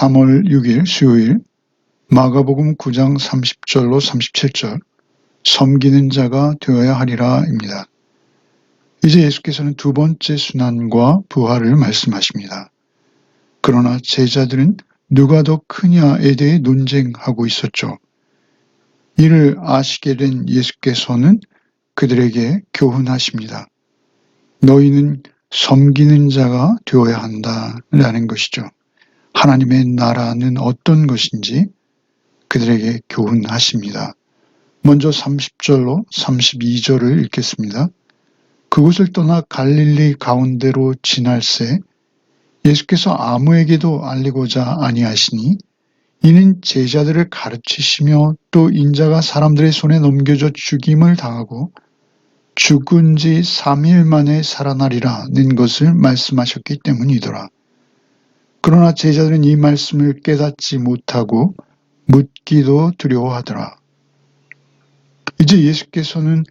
3월 6일 수요일 마가복음 9장 30절로 37절 섬기는 자가 되어야 하리라입니다. 이제 예수께서는 두 번째 순환과 부활을 말씀하십니다. 그러나 제자들은 누가 더 크냐에 대해 논쟁하고 있었죠. 이를 아시게 된 예수께서는 그들에게 교훈하십니다. 너희는 섬기는 자가 되어야 한다라는 것이죠. 하나님의 나라는 어떤 것인지 그들에게 교훈하십니다. 먼저 30절로 32절을 읽겠습니다. 그곳을 떠나 갈릴리 가운데로 지날새 예수께서 아무에게도 알리고자 아니하시니 이는 제자들을 가르치시며 또 인자가 사람들의 손에 넘겨져 죽임을 당하고 죽은 지 3일 만에 살아나리라 는 것을 말씀하셨기 때문이더라. 그러나 제자들은 이 말씀을 깨닫지 못하고 묻기도 두려워하더라. 이제 예수께서는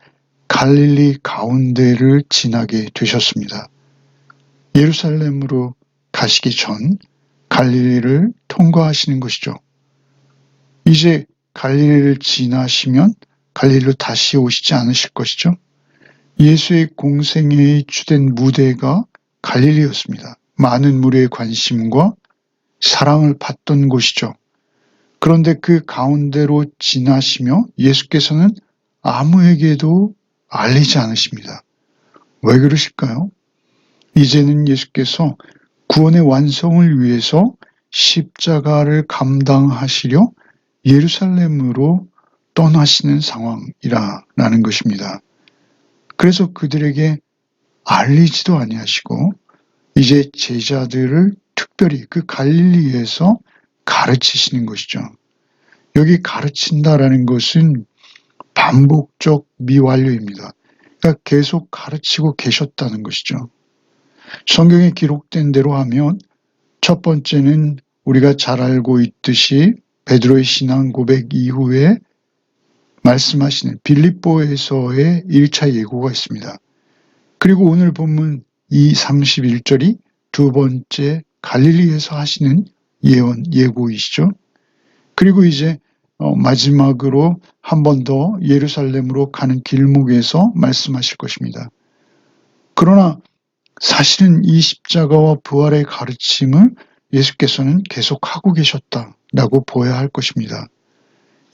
갈릴리 가운데를 지나게 되셨습니다. 예루살렘으로 가시기 전 갈릴리를 통과하시는 것이죠. 이제 갈릴리를 지나시면 갈릴리로 다시 오시지 않으실 것이죠. 예수의 공생애의 주된 무대가 갈릴리였습니다. 많은 무리의 관심과 사랑을 받던 곳이죠. 그런데 그 가운데로 지나시며 예수께서는 아무에게도 알리지 않으십니다. 왜 그러실까요? 이제는 예수께서 구원의 완성을 위해서 십자가를 감당하시려 예루살렘으로 떠나시는 상황이라는 것입니다. 그래서 그들에게 알리지도 아니하시고 이제 제자들을 특별히 그 갈릴리에서 가르치시는 것이죠. 여기 가르친다라는 것은 반복적 미완료입니다. 그러니까 계속 가르치고 계셨다는 것이죠. 성경에 기록된 대로 하면 첫 번째는 우리가 잘 알고 있듯이 베드로의 신앙 고백 이후에 말씀하시는 빌립보에서의 1차 예고가 있습니다. 그리고 오늘 본문 이 31절이 두 번째 갈릴리에서 하시는 예언, 예고이시죠. 그리고 이제 어, 마지막으로 한 번 더 예루살렘으로 가는 길목에서 말씀하실 것입니다. 그러나 사실은 이 십자가와 부활의 가르침을 예수께서는 계속하고 계셨다라고 보아야 할 것입니다.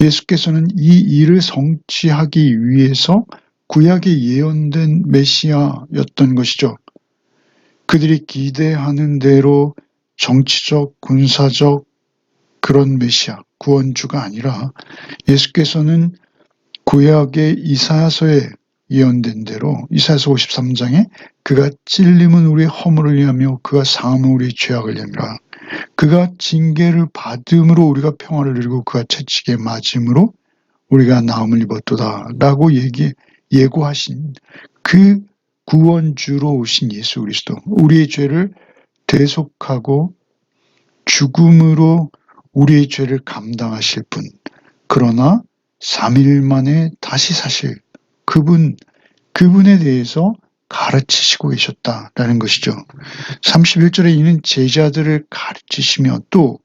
예수께서는 이 일을 성취하기 위해서 구약에 예언된 메시아였던 것이죠. 그들이 기대하는 대로 정치적, 군사적 그런 메시아, 구원주가 아니라 예수께서는 구약의 이사야서에 예언된 대로 이사야서 53장에 그가 찔림은 우리의 허물을 위하며 그가 상함은 우리의 죄악을 위함이라. 그가 징계를 받음으로 우리가 평화를 누리고 그가 채찍에 맞음으로 우리가 나음을 입었도다. 라고 얘기 예고하신 그 구원주로 오신 예수 그리스도 우리의 죄를 대속하고 죽음으로 우리의 죄를 감당하실 분 그러나 3일 만에 다시 사실 그분 그분에 대해서 가르치시고 계셨다라는 것이죠. 31절에 이는 제자들을 가르치시며 또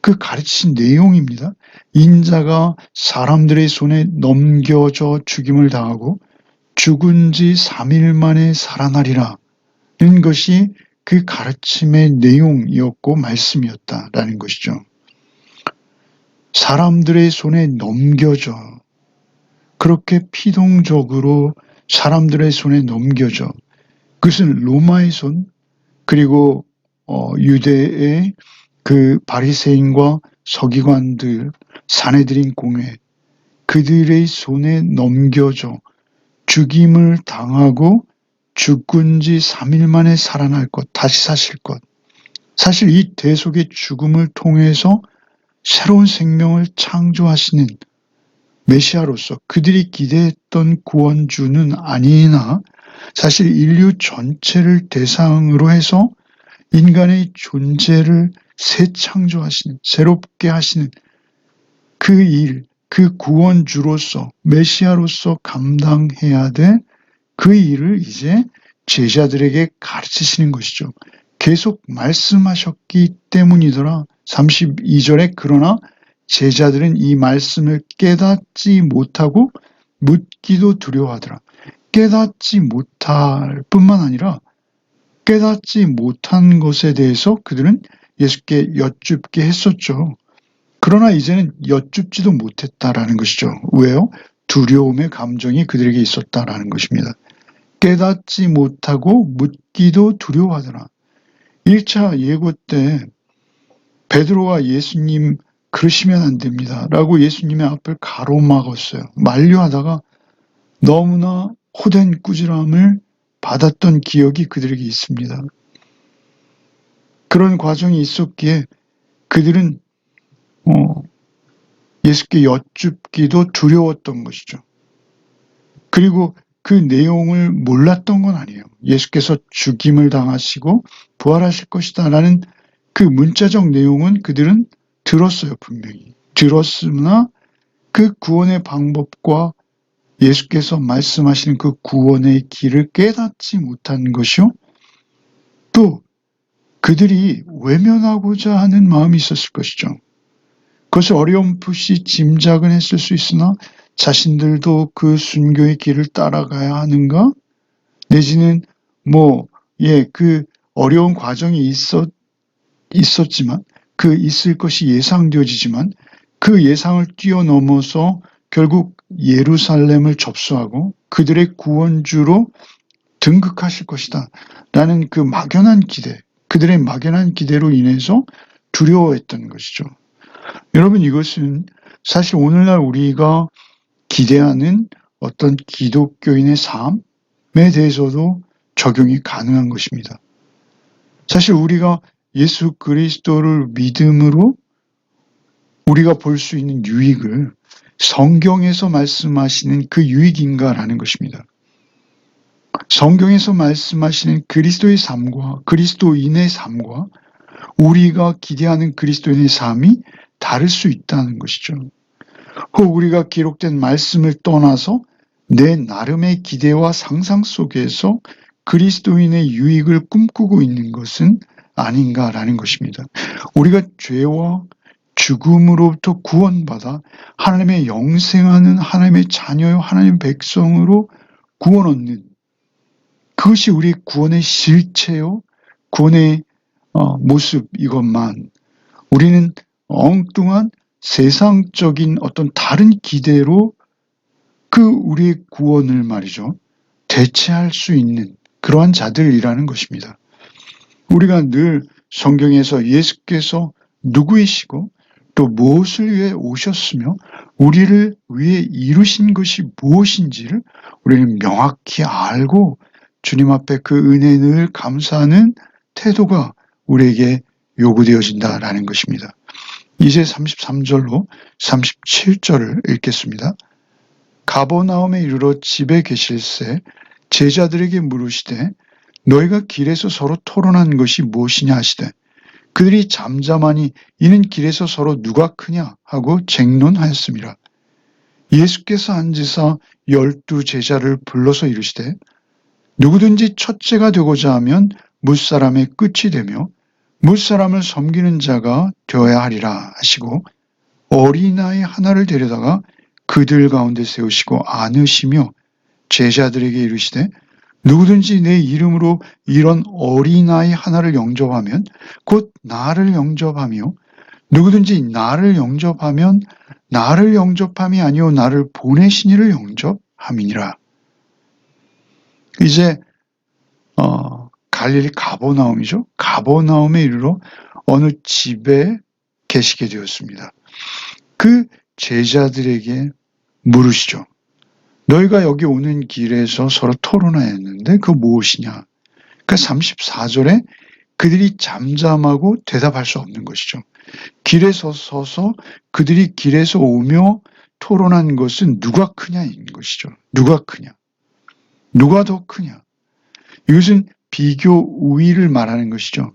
그 가르치신 내용입니다. 인자가 사람들의 손에 넘겨져 죽임을 당하고 죽은 지 3일 만에 살아나리라는 것이 그 가르침의 내용이었고 말씀이었다라는 것이죠. 사람들의 손에 넘겨져 그렇게 피동적으로 사람들의 손에 넘겨져 그것은 로마의 손 그리고 어, 유대의 그 바리새인과 서기관들 사내들인 공회 그들의 손에 넘겨져 죽임을 당하고 죽은 지 3일 만에 살아날 것, 다시 사실 것. 사실 이 대속의 죽음을 통해서 새로운 생명을 창조하시는 메시아로서 그들이 기대했던 구원주는 아니나 사실 인류 전체를 대상으로 해서 인간의 존재를 새 창조하시는, 새롭게 하시는 그 일, 그 구원주로서, 메시아로서 감당해야 될 그 일을 이제 제자들에게 가르치시는 것이죠. 계속 말씀하셨기 때문이더라 32절에 그러나 제자들은 이 말씀을 깨닫지 못하고 묻기도 두려워하더라. 깨닫지 못할 뿐만 아니라 깨닫지 못한 것에 대해서 그들은 예수께 여쭙게 했었죠. 그러나 이제는 여쭙지도 못했다라는 것이죠. 왜요? 두려움의 감정이 그들에게 있었다라는 것입니다. 깨닫지 못하고 묻기도 두려워하더라. 1차 예고 때 베드로와 예수님 그러시면 안 됩니다. 라고 예수님의 앞을 가로막았어요. 만류하다가 너무나 호된 꾸지람을 받았던 기억이 그들에게 있습니다. 그런 과정이 있었기에 그들은 어, 예수께 여쭙기도 두려웠던 것이죠. 그리고 그 내용을 몰랐던 건 아니에요. 예수께서 죽임을 당하시고 부활하실 것이다 라는 그 문자적 내용은 그들은 들었어요, 분명히. 들었으나 그 구원의 방법과 예수께서 말씀하시는 그 구원의 길을 깨닫지 못한 것이요. 또 그들이 외면하고자 하는 마음이 있었을 것이죠. 그것을 어렴풋이 짐작은 했을 수 있으나 자신들도 그 순교의 길을 따라가야 하는가? 내지는 뭐, 예, 그 어려운 과정이 있었, 있었지만, 그 있을 것이 예상되어지지만, 그 예상을 뛰어넘어서 결국 예루살렘을 접수하고 그들의 구원주로 등극하실 것이다. 라는 그 막연한 기대, 그들의 막연한 기대로 인해서 두려워했던 것이죠. 여러분 이것은 사실 오늘날 우리가 기대하는 어떤 기독교인의 삶에 대해서도 적용이 가능한 것입니다. 사실 우리가 예수 그리스도를 믿음으로 우리가 볼 수 있는 유익을 성경에서 말씀하시는 그 유익인가라는 것입니다. 성경에서 말씀하시는 그리스도의 삶과 그리스도인의 삶과 우리가 기대하는 그리스도인의 삶이 다를 수 있다는 것이죠. 혹 우리가 기록된 말씀을 떠나서 내 나름의 기대와 상상 속에서 그리스도인의 유익을 꿈꾸고 있는 것은 아닌가라는 것입니다. 우리가 죄와 죽음으로부터 구원받아 하나님의 영생하는 하나님의 자녀요 하나님의 백성으로 구원 얻는 그것이 우리 구원의 실체요 구원의 어, 모습 이것만 우리는 엉뚱한 세상적인 어떤 다른 기대로 그 우리의 구원을 말이죠. 대체할 수 있는 그러한 자들이라는 것입니다. 우리가 늘 성경에서 예수께서 누구이시고 또 무엇을 위해 오셨으며 우리를 위해 이루신 것이 무엇인지를 우리는 명확히 알고 주님 앞에 그 은혜에 늘 감사하는 태도가 우리에게 요구되어진다라는 것입니다. 이제 33절로 37절을 읽겠습니다. 가보나움에 이르러 집에 계실새 제자들에게 물으시되 너희가 길에서 서로 토론한 것이 무엇이냐 하시되 그들이 잠잠하니 이는 길에서 서로 누가 크냐 하고 쟁론하였습니다. 예수께서 앉으사 열두 제자를 불러서 이르시되 누구든지 첫째가 되고자 하면 무사람의 끝이 되며 무사람을 섬기는 자가 되어야 하리라 하시고 어린아이 하나를 데려다가 그들 가운데 세우시고 안으시며 제자들에게 이르시되 누구든지 내 이름으로 이런 어린아이 하나를 영접하면 곧 나를 영접하며 누구든지 나를 영접하면 나를 영접함이 아니요 나를 보내신 이를 영접함이니라. 이제 어, 갈릴리 가보나움이죠. 가보나움에 이르러 어느 집에 계시게 되었습니다. 그 제자들에게 물으시죠. 너희가 여기 오는 길에서 서로 토론하였는데 그 무엇이냐? 그 34절에 그들이 잠잠하고 대답할 수 없는 것이죠. 길에 서서 그들이 길에서 오며 토론한 것은 누가 크냐인 것이죠. 누가 크냐? 누가 더 크냐? 이것은 비교 우위를 말하는 것이죠.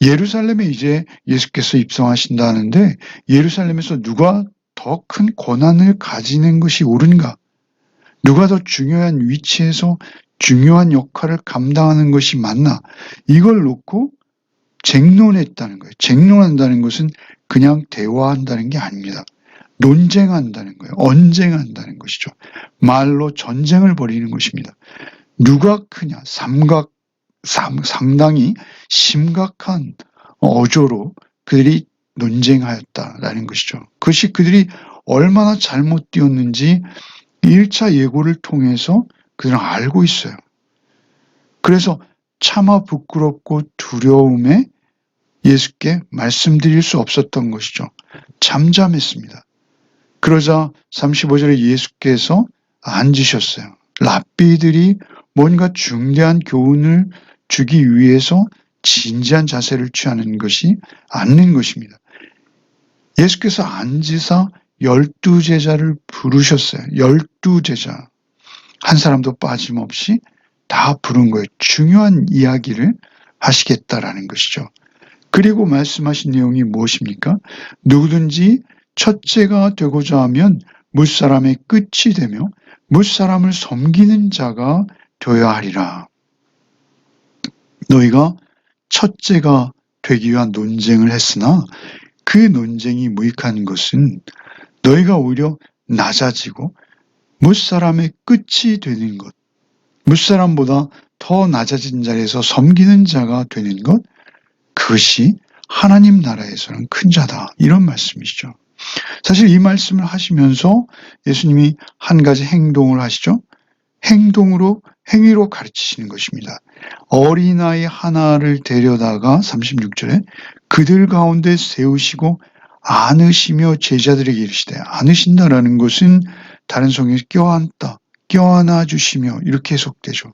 예루살렘에 이제 예수께서 입성하신다는데 예루살렘에서 누가 더 큰 권한을 가지는 것이 옳은가? 누가 더 중요한 위치에서 중요한 역할을 감당하는 것이 맞나? 이걸 놓고 쟁론했다는 거예요. 쟁론한다는 것은 그냥 대화한다는 게 아닙니다. 논쟁한다는 거예요. 언쟁한다는 것이죠. 말로 전쟁을 벌이는 것입니다. 누가 크냐? 삼각, 삼, 상당히 심각한 어조로 그들이 논쟁하였다라는 것이죠. 그것이 그들이 얼마나 잘못 뛰었는지 1차 예고를 통해서 그들은 알고 있어요. 그래서 차마 부끄럽고 두려움에 예수께 말씀드릴 수 없었던 것이죠. 잠잠했습니다. 그러자 35절에 예수께서 앉으셨어요. 랍비들이 뭔가 중대한 교훈을 주기 위해서 진지한 자세를 취하는 것이 않는 것입니다. 예수께서 앉으사 열두 제자를 부르셨어요. 열두 제자. 한 사람도 빠짐없이 다 부른 거예요. 중요한 이야기를 하시겠다라는 것이죠. 그리고 말씀하신 내용이 무엇입니까? 누구든지 첫째가 되고자 하면 무사람의 끝이 되며 무사람을 섬기는 자가 되어야 하리라. 너희가 첫째가 되기 위한 논쟁을 했으나 그 논쟁이 무익한 것은 너희가 오히려 낮아지고 무사람의 끝이 되는 것, 무사람보다 더 낮아진 자리에서 섬기는 자가 되는 것, 그것이 하나님 나라에서는 큰 자다. 이런 말씀이시죠. 사실 이 말씀을 하시면서 예수님이 한 가지 행동을 하시죠. 행동으로, 행위로 가르치시는 것입니다. 어린아이 하나를 데려다가 36절에 그들 가운데 세우시고 안으시며 제자들에게 이르시되 안으신다라는 것은 다른 성경에 껴안다, 껴안아 주시며 이렇게 해석되죠.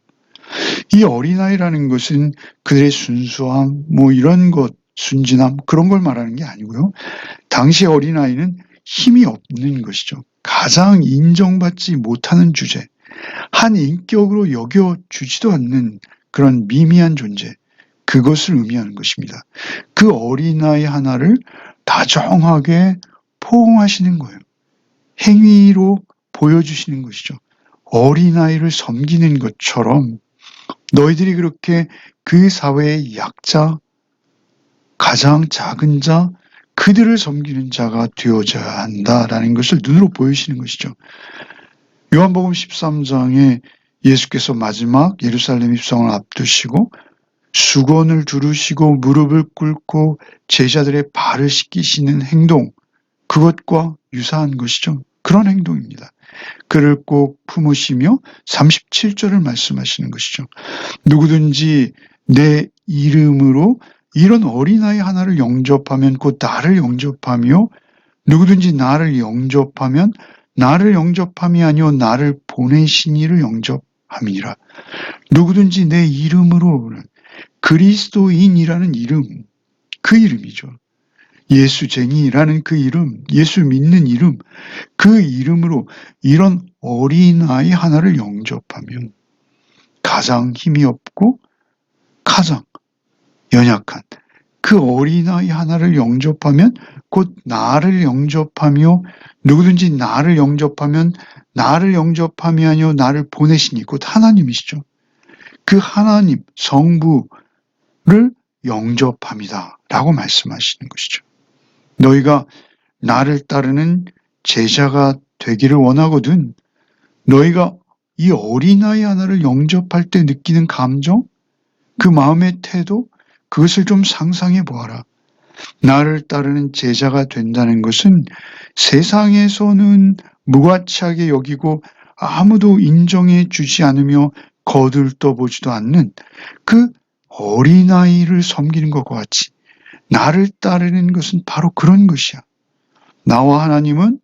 이 어린아이라는 것은 그들의 순수함, 뭐 이런 것, 순진함, 그런 걸 말하는 게 아니고요. 당시 어린아이는 힘이 없는 것이죠. 가장 인정받지 못하는 주제, 한 인격으로 여겨주지도 않는 그런 미미한 존재, 그것을 의미하는 것입니다. 그 어린아이 하나를 다정하게 포옹하시는 거예요. 행위로 보여주시는 것이죠. 어린아이를 섬기는 것처럼 너희들이 그렇게 그 사회의 약자, 가장 작은 자, 그들을 섬기는 자가 되어져야 한다라는 것을 눈으로 보이시는 것이죠. 요한복음 13장에 예수께서 마지막 예루살렘 입성을 앞두시고 수건을 두르시고 무릎을 꿇고 제자들의 발을 씻기시는 행동, 그것과 유사한 것이죠. 그런 행동입니다. 그를 꼭 품으시며 37절을 말씀하시는 것이죠. 누구든지 내 이름으로 이런 어린아이 하나를 영접하면 곧 나를 영접하며 누구든지 나를 영접하면 나를 영접함이 아니요 나를 보내신 이를 영접함이니라. 누구든지 내 이름으로 그리스도인이라는 이름 그 이름이죠. 예수쟁이라는 그 이름, 예수 믿는 이름, 그 이름으로 이런 어린아이 하나를 영접하면 가장 힘이 없고 가장 연약한 그 어린아이 하나를 영접하면 곧 나를 영접하며 누구든지 나를 영접하면 나를 영접함이 아니요 나를 보내시니 곧 하나님이시죠. 그 하나님 성부를 영접합니다. 라고 말씀하시는 것이죠. 너희가 나를 따르는 제자가 되기를 원하거든 너희가 이 어린아이 하나를 영접할 때 느끼는 감정, 그 마음의 태도, 그것을 좀 상상해 보아라. 나를 따르는 제자가 된다는 것은 세상에서는 무가치하게 여기고 아무도 인정해 주지 않으며 거들떠 보지도 않는 그 어린아이를 섬기는 것과 같이 나를 따르는 것은 바로 그런 것이야. 나와 하나님은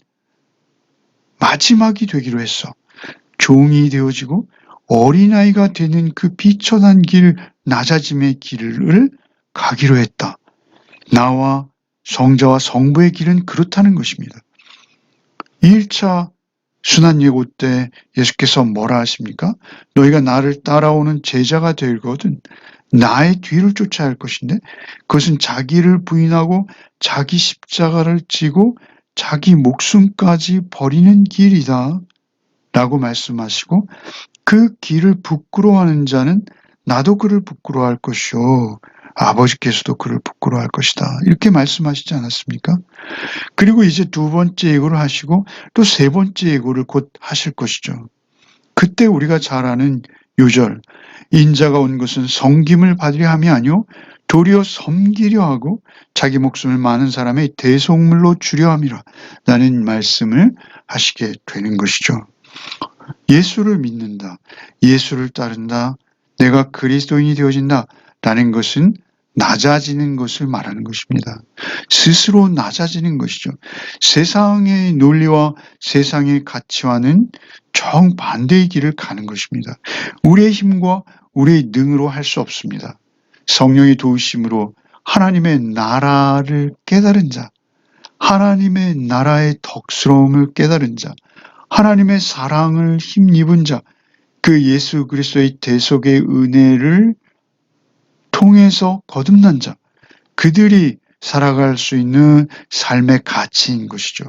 마지막이 되기로 했어. 종이 되어지고 어린아이가 되는 그 비천한 길, 낮아짐의 길을 가기로 했다. 나와 성자와 성부의 길은 그렇다는 것입니다. 1차 순환 예고 때 예수께서 뭐라 하십니까? 너희가 나를 따라오는 제자가 되거든 나의 뒤를 쫓아야 할 것인데 그것은 자기를 부인하고 자기 십자가를 지고 자기 목숨까지 버리는 길이다. 라고 말씀하시고 그 길을 부끄러워하는 자는 나도 그를 부끄러워할 것이요. 아버지께서도 그를 부끄러워할 것이다. 이렇게 말씀하시지 않았습니까? 그리고 이제 두 번째 예고를 하시고 또 세 번째 예고를 곧 하실 것이죠. 그때 우리가 잘 아는 요절 인자가 온 것은 성김을 받으려 함이 아니요 도리어 섬기려 하고 자기 목숨을 많은 사람의 대속물로 주려 함이라 라는 말씀을 하시게 되는 것이죠. 예수를 믿는다. 예수를 따른다. 내가 그리스도인이 되어진다. 라는 것은 낮아지는 것을 말하는 것입니다. 스스로 낮아지는 것이죠. 세상의 논리와 세상의 가치와는 정반대의 길을 가는 것입니다. 우리의 힘과 우리의 능으로 할 수 없습니다. 성령의 도우심으로 하나님의 나라를 깨달은 자, 하나님의 나라의 덕스러움을 깨달은 자, 하나님의 사랑을 힘입은 자, 그 예수 그리스도의 대속의 은혜를 통해서 거듭난 자, 그들이 살아갈 수 있는 삶의 가치인 것이죠.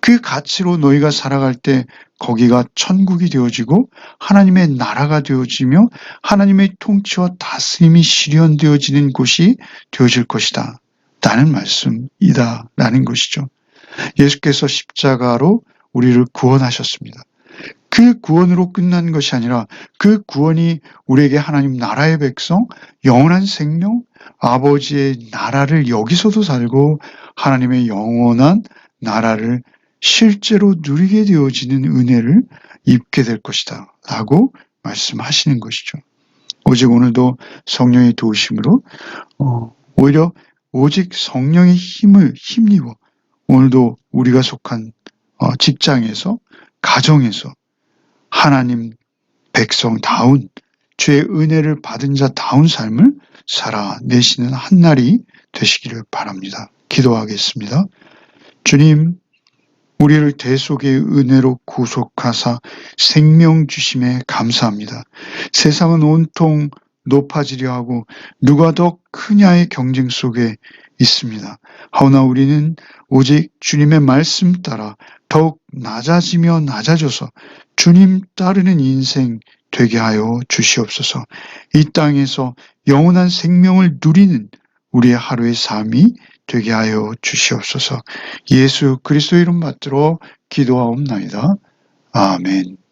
그 가치로 너희가 살아갈 때 거기가 천국이 되어지고 하나님의 나라가 되어지며 하나님의 통치와 다스림이 실현되어지는 곳이 되어질 것이다. 라는 말씀이다. 라는 것이죠. 예수께서 십자가로 우리를 구원하셨습니다. 그 구원으로 끝난 것이 아니라 그 구원이 우리에게 하나님 나라의 백성, 영원한 생명, 아버지의 나라를 여기서도 살고 하나님의 영원한 나라를 실제로 누리게 되어지는 은혜를 입게 될 것이다. 라고 말씀하시는 것이죠. 오직 오늘도 성령의 도우심으로 어, 오히려 오직 성령의 힘을 힘입어 오늘도 우리가 속한 어, 직장에서 가정에서 하나님 백성다운 주의 은혜를 받은 자다운 삶을 살아내시는 한 날이 되시기를 바랍니다. 기도하겠습니다. 주님, 우리를 대속의 은혜로 구속하사 생명 주심에 감사합니다. 세상은 온통 높아지려 하고 누가 더 크냐의 경쟁 속에 있습니다. 하오나 우리는 오직 주님의 말씀 따라 더욱 낮아지며 낮아져서 주님 따르는 인생 되게 하여 주시옵소서. 이 땅에서 영원한 생명을 누리는 우리의 하루의 삶이 되게 하여 주시옵소서. 예수 그리스도 이름 받들어 기도하옵나이다. 아멘.